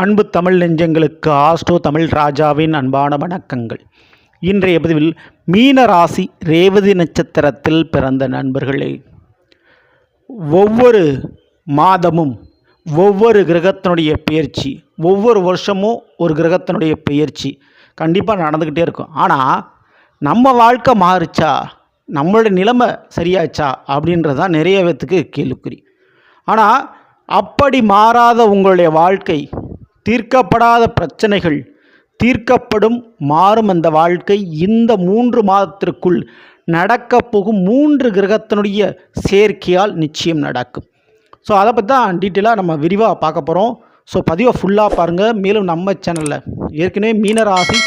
அன்பு தமிழ் நெஞ்சங்களுக்கு ஆஸ்டோ தமிழ் ராஜாவின் அன்பான வணக்கங்கள். இன்றைய பதிவில் மீன ராசி ரேவதி நட்சத்திரத்தில் பிறந்த நண்பர்களே. ஒவ்வொரு மாதமும் ஒவ்வொரு கிரகத்தினுடைய பெயர்ச்சி ஒவ்வொரு வருஷமும் ஒரு கிரகத்தினுடைய பெயர்ச்சி கண்டிப்பாக நடந்துக்கிட்டே இருக்கும். ஆனால் நம்ம வாழ்க்கை மாறுச்சா? நம்மளோட நிலைமை சரியாச்சா? அப்படின்றது தான் நிறைய பேத்துக்கு கேள்விக்குறி. ஆனால் அப்படி மாறாத உங்களுடைய வாழ்க்கை தீர்க்கப்படாத பிரச்சனைகள் தீர்க்கப்படும் மாறும் அந்த வாழ்க்கை. இந்த மூன்று மாதத்திற்குள் நடக்கப் போகும் மூன்று கிரகத்தினுடைய சேர்க்கையால் நிச்சயம் நடக்கும். ஸோ அதை பற்றி தான் டீட்டெயிலாக நம்ம விரிவாக பார்க்க போகிறோம் ஸோ பதிவை ஃபுல்லாக பாருங்கள் மேலும் நம்ம சேனலில் ஏற்கனவே மீனராசி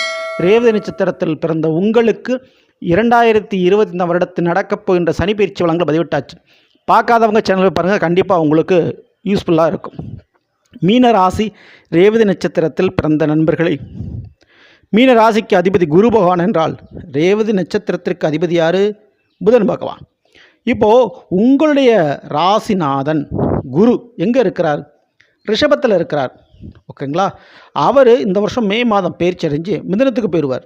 ரேவதி நட்சத்திரத்தில் பிறந்த உங்களுக்கு இரண்டாயிரத்தி இருபத்தி இந்த வருடத்தில் நடக்கப் போகின்ற சனி பயிற்சி வளங்களை பதிவிட்டாச்சு. பார்க்காதவங்க சேனலில் பாருங்கள் கண்டிப்பாக உங்களுக்கு யூஸ்ஃபுல்லாக இருக்கும். மீன ராசி ரேவதி நட்சத்திரத்தில் பிறந்த நண்பர்களை மீன ராசிக்கு அதிபதி குரு பகவான் என்றால் ரேவதி நட்சத்திரத்திற்கு அதிபதி யார்? புதன் பகவான். இப்போது உங்களுடைய ராசிநாதன் குரு எங்கே இருக்கிறார்? ரிஷபத்தில் இருக்கிறார். ஓகேங்களா? அவர் இந்த வருஷம் மே மாதம் பயிற்சி அடைஞ்சு மிதனத்துக்கு போயிடுவார்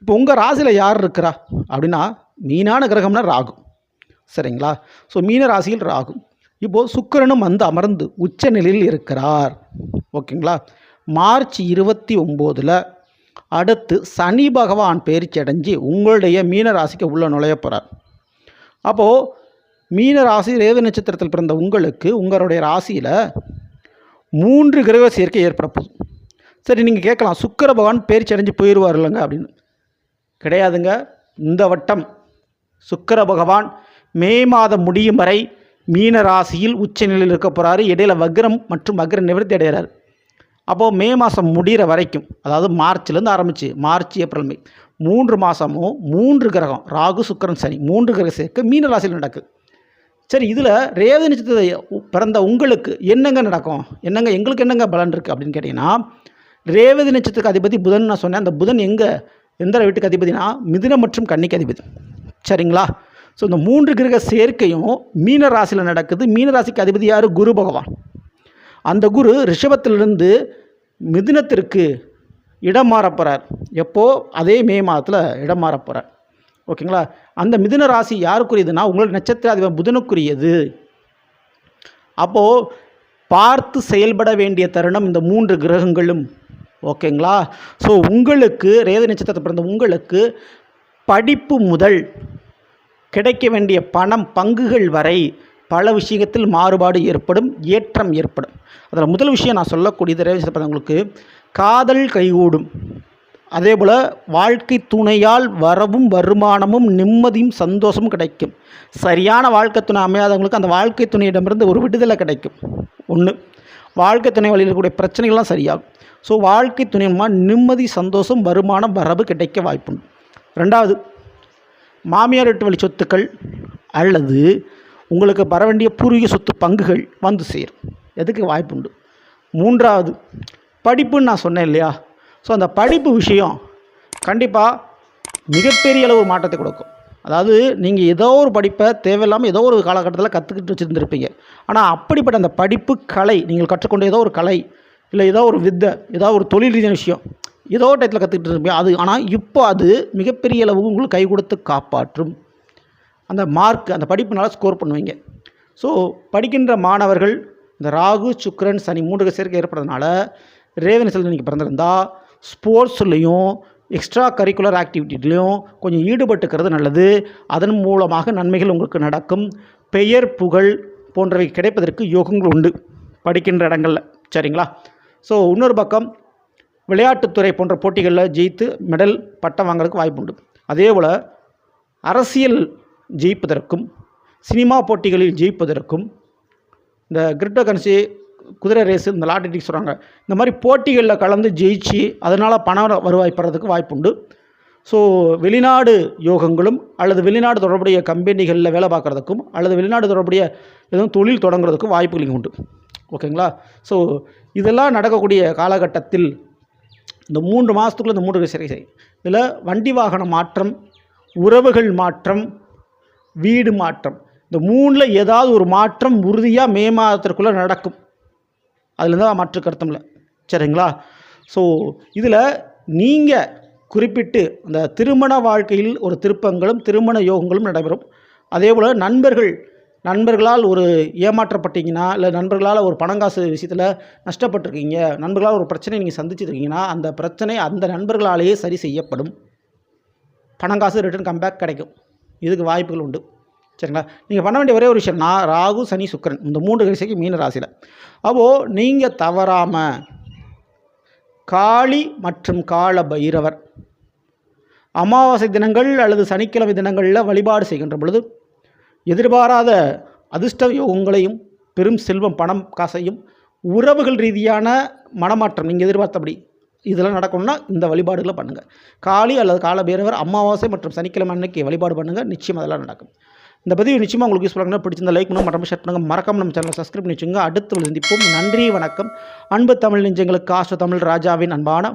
இப்போ உங்கள் ராசியில் யார் இருக்கிறா? அப்படின்னா மீனான கிரகம்னா ராகு. சரிங்களா? ஸோ மீன ராசியில் ராகு. இப்போது சுக்கிரனும் வந்து அமர்ந்து உச்ச நிலையில் இருக்கிறார். ஓகேங்களா? மார்ச் இருபத்தி ஒம்போதில் அடுத்து சனி பகவான் பயிற்சி அடைஞ்சு உங்களுடைய மீன ராசிக்கு உள்ளே நுழைய போகிறார் அப்போது மீன ராசி ரேவ நட்சத்திரத்தில் பிறந்த உங்களுக்கு உங்களுடைய ராசியில் மூன்று கிரக சேர்க்கை ஏற்பட போகுது. சரி நீங்கள் கேட்கலாம். சுக்கர பகவான் பயிற்சி அடைஞ்சு போயிடுவார் இல்லைங்க அப்படின்னு. கிடையாதுங்க. இந்த வட்டம் சுக்கர பகவான் மே மாதம் முடியும் வரை மீன ராசியில் உச்ச நிலையில் இருக்க போகிறாரு இடையில வக்ரம் மற்றும் வக்ர நிவர்த்தி அடைகிறார். அப்போது மே மாதம் முடிகிற வரைக்கும் அதாவது மார்ச்லேருந்து ஆரம்பித்து மார்ச் ஏப்ரல் மே மூன்று மாதமும் மூன்று கிரகம் ராகு சுக்கிரன் சனி மூன்று கிரக சேர்க்க மீன ராசியில் நடக்குது சரி இதில் ரேவதி நட்சத்திரத்தை பிறந்த உங்களுக்கு என்னங்க நடக்கும்? என்னங்க எங்களுக்கு என்னங்க பலன் இருக்குது அப்படின்னு கேட்டிங்கன்னா ரேவதி நட்சத்திரத்துக்கு அதிபதி புதன் நான் சொன்னேன். அந்த புதன் எங்கே? எந்த வீட்டுக்கு அதிபதினா மிதுனம் மற்றும் கன்னிக்கு அதிபதி. சரிங்களா? ஸோ இந்த மூன்று கிரக சேர்க்கையும் மீன ராசியில் நடக்குது. மீன ராசிக்கு அதிபதி யார்? குரு பகவான். அந்த குரு ரிஷபத்திலிருந்து மிதுனத்திற்கு இடம் மாறப் போகிறார் எப்போது அதே மே மாதத்தில் இடம் மாறப் போகிறார் ஓகேங்களா? அந்த மிதுன ராசி யாருக்குரியதுன்னா உங்களோட நட்சத்திர அதிபர் புதனுக்குரியது. அப்போது பார்த்து செயல்பட வேண்டிய தருணம் இந்த மூன்று கிரகங்களும். ஓகேங்களா? ஸோ உங்களுக்கு ரேத நட்சத்திரத்தை பிறந்த உங்களுக்கு படிப்பு முதல் கிடைக்க வேண்டிய பணம் பங்குகள் வரை பல விஷயத்தில் மாறுபாடு ஏற்படும் ஏற்றம் ஏற்படும். அதில் முதல் விஷயம் நான் சொல்லக்கூடியது தடவை உங்களுக்கு காதல் கைகூடும். அதே போல் வாழ்க்கை துணையால் வரவும் வருமானமும் நிம்மதியும் சந்தோஷமும் கிடைக்கும். சரியான வாழ்க்கை துணை அமையாதவங்களுக்கு அந்த வாழ்க்கை துணையிடமிருந்து ஒரு விடுதலை கிடைக்கும். ஒன்று வாழ்க்கை துணை வழியில் இருக்கக்கூடிய பிரச்சனைகள்லாம் சரியாகும். ஸோ வாழ்க்கை துணை நிம்மதி சந்தோஷம் வருமானம் வரவு கிடைக்க வாய்ப்புண்டு. ரெண்டாவது மாமியார் எட்டு வழி சொத்துக்கள் அல்லது உங்களுக்கு வர வேண்டிய பூர்வீக சொத்து பங்குகள் வந்து சேரும். எதுக்கு வாய்ப்புண்டு மூன்றாவது படிப்புன்னு நான் சொன்னேன் இல்லையா? ஸோ அந்த படிப்பு விஷயம் கண்டிப்பாக மிகப்பெரிய அளவு மாற்றத்தை கொடுக்கும். அதாவது நீங்கள் ஏதோ ஒரு படிப்பை தேவையில்லாமல் ஏதோ ஒரு காலகட்டத்தில் கற்றுக்கிட்டு வச்சுருந்துருப்பீங்க. ஆனால் அப்படிப்பட்ட அந்த படிப்பு கலை நீங்கள் கற்றுக்கொண்ட ஏதோ ஒரு கலை இல்லை ஏதோ ஒரு வித்தை ஏதோ ஒரு தொழில் ரீதியான விஷயம் ஏதோ ஒரு டயத்தில் கற்றுக்கிட்டு இருப்பீங்க அது ஆனால் இப்போ அது மிகப்பெரிய அளவு உங்களுக்கு கை கொடுத்து காப்பாற்றும். அந்த மார்க் அந்த படிப்புனால ஸ்கோர் பண்ணுவீங்க. ஸோ படிக்கின்ற மாணவர்கள் இந்த ராகு சுக்ரன் சனி மூன்று சேர்க்கை ஏற்படுறதுனால ரேவன் செல்வன் நீங்கள் பிறந்திருந்தால் ஸ்போர்ட்ஸ்லேயும் எக்ஸ்ட்ரா கரிக்குலர் ஆக்டிவிட்டிலையும் கொஞ்சம் ஈடுபட்டுக்கிறது நல்லது. அதன் மூலமாக நன்மைகள் உங்களுக்கு நடக்கும். பெயர் புகழ் போன்றவை கிடைப்பதற்கு யோகங்கள் உண்டு. படிக்கின்ற இடங்களில். சரிங்களா? ஸோ இன்னொரு பக்கம் விளையாட்டுத்துறை போன்ற போட்டிகளில் ஜெயித்து மெடல் பட்டம் வாங்குறதுக்கு வாய்ப்பு உண்டு. அதே போல் அரசியல் ஜெயிப்பதற்கும் சினிமா போட்டிகளில் ஜெயிப்பதற்கும் இந்த கிரிப்டோ கரன்சி குதிரை ரேஸு இந்த லாட்டரி சொல்கிறாங்க இந்த மாதிரி போட்டிகளில் கலந்து ஜெயிச்சு அதனால் பண வருவாய் பெறதுக்கு வாய்ப்புண்டு ஸோ வெளிநாடு யோகங்களும் அல்லது வெளிநாடு தொடர்புடைய கம்பெனிகளில் வேலை பார்க்குறதுக்கும் அல்லது வெளிநாடு தொடர்புடைய எதுவும் தொழில் தொடங்குறதுக்கும் வாய்ப்புகள் இங்கே உண்டு ஓகேங்களா ஸோ இதெல்லாம் நடக்கக்கூடிய காலகட்டத்தில் இந்த மூன்று மாதத்துக்குள்ளே இந்த மூன்று சரி செய்யும். இதில் வண்டி வாகன மாற்றம் உறவுகள் மாற்றம் வீடு மாற்றம். இந்த மூணில் ஏதாவது ஒரு மாற்றம் உறுதியாக மே மாதத்திற்குள்ளே நடக்கும். அதில் தான் மாற்று கருத்தம் இல்லை. சரிங்களா? ஸோ இதில் நீங்கள் குறிப்பிட்டு அந்த திருமண வாழ்க்கையில் ஒரு திருப்பங்களும் திருமண யோகங்களும் நடைபெறும். அதே போல் நண்பர்கள் நண்பர்களால் ஒரு ஏமாற்றப்பட்டீங்கன்னா இல்லை நண்பர்களால் ஒரு பணங்காசு விஷயத்தில் நஷ்டப்பட்டிருக்கீங்க நண்பர்களால் ஒரு பிரச்சனை நீங்கள் சந்திச்சிருக்கீங்கன்னா அந்த பிரச்சனை அந்த நண்பர்களாலேயே சரி செய்யப்படும். பணங்காசு ரிட்டர்ன் கம்பேக் கிடைக்கும். இதுக்கு வாய்ப்புகள் உண்டு. சரிங்களா? நீங்கள் பண்ண வேண்டிய ஒரே ஒரு விஷயம் நான் ராகு சனி சுக்கிரன். இந்த மூன்று கிரசைக்கு மீன ராசியில். அப்போது நீங்கள் தவறாமல் காளி மற்றும் கால பைரவர் அமாவாசை தினங்கள் அல்லது சனிக்கிழமை தினங்களில் வழிபாடு செய்கின்ற பொழுது எதிர்பாராத அதிர்ஷ்ட யோகங்களையும் பெரும் செல்வம் பணம் காசையும் உறவுகள் ரீதியான மனமாற்றம் நீங்கள் எதிர்பார்த்தபடி இதெல்லாம் நடக்கணும்னா இந்த வழிபாடுகளை பண்ணுங்கள் காளி அல்லது காலபேரவர் அமாவாசை மற்றும் சனிக்கிழமை அன்னைக்கு வழிபாடு பண்ணுங்கள் நிச்சயம் அதெல்லாம் நடக்கும். இந்த பதிவு நிச்சயமாக உங்களுக்கு யூஸ் பண்ணுங்க பிடிச்சிருந்த லைக் பண்ணுங்க மற்றும் ஷேர் பண்ணுங்கள் மறக்காம நம்ம சேனலை சப்ஸ்கிரைப் பண்ணி வச்சுங்க அடுத்து சந்திப்போம். நன்றி வணக்கம். அன்பு தமிழ் நெஞ்சங்களுக்கு காசு தமிழ் ராஜாவின் அன்பான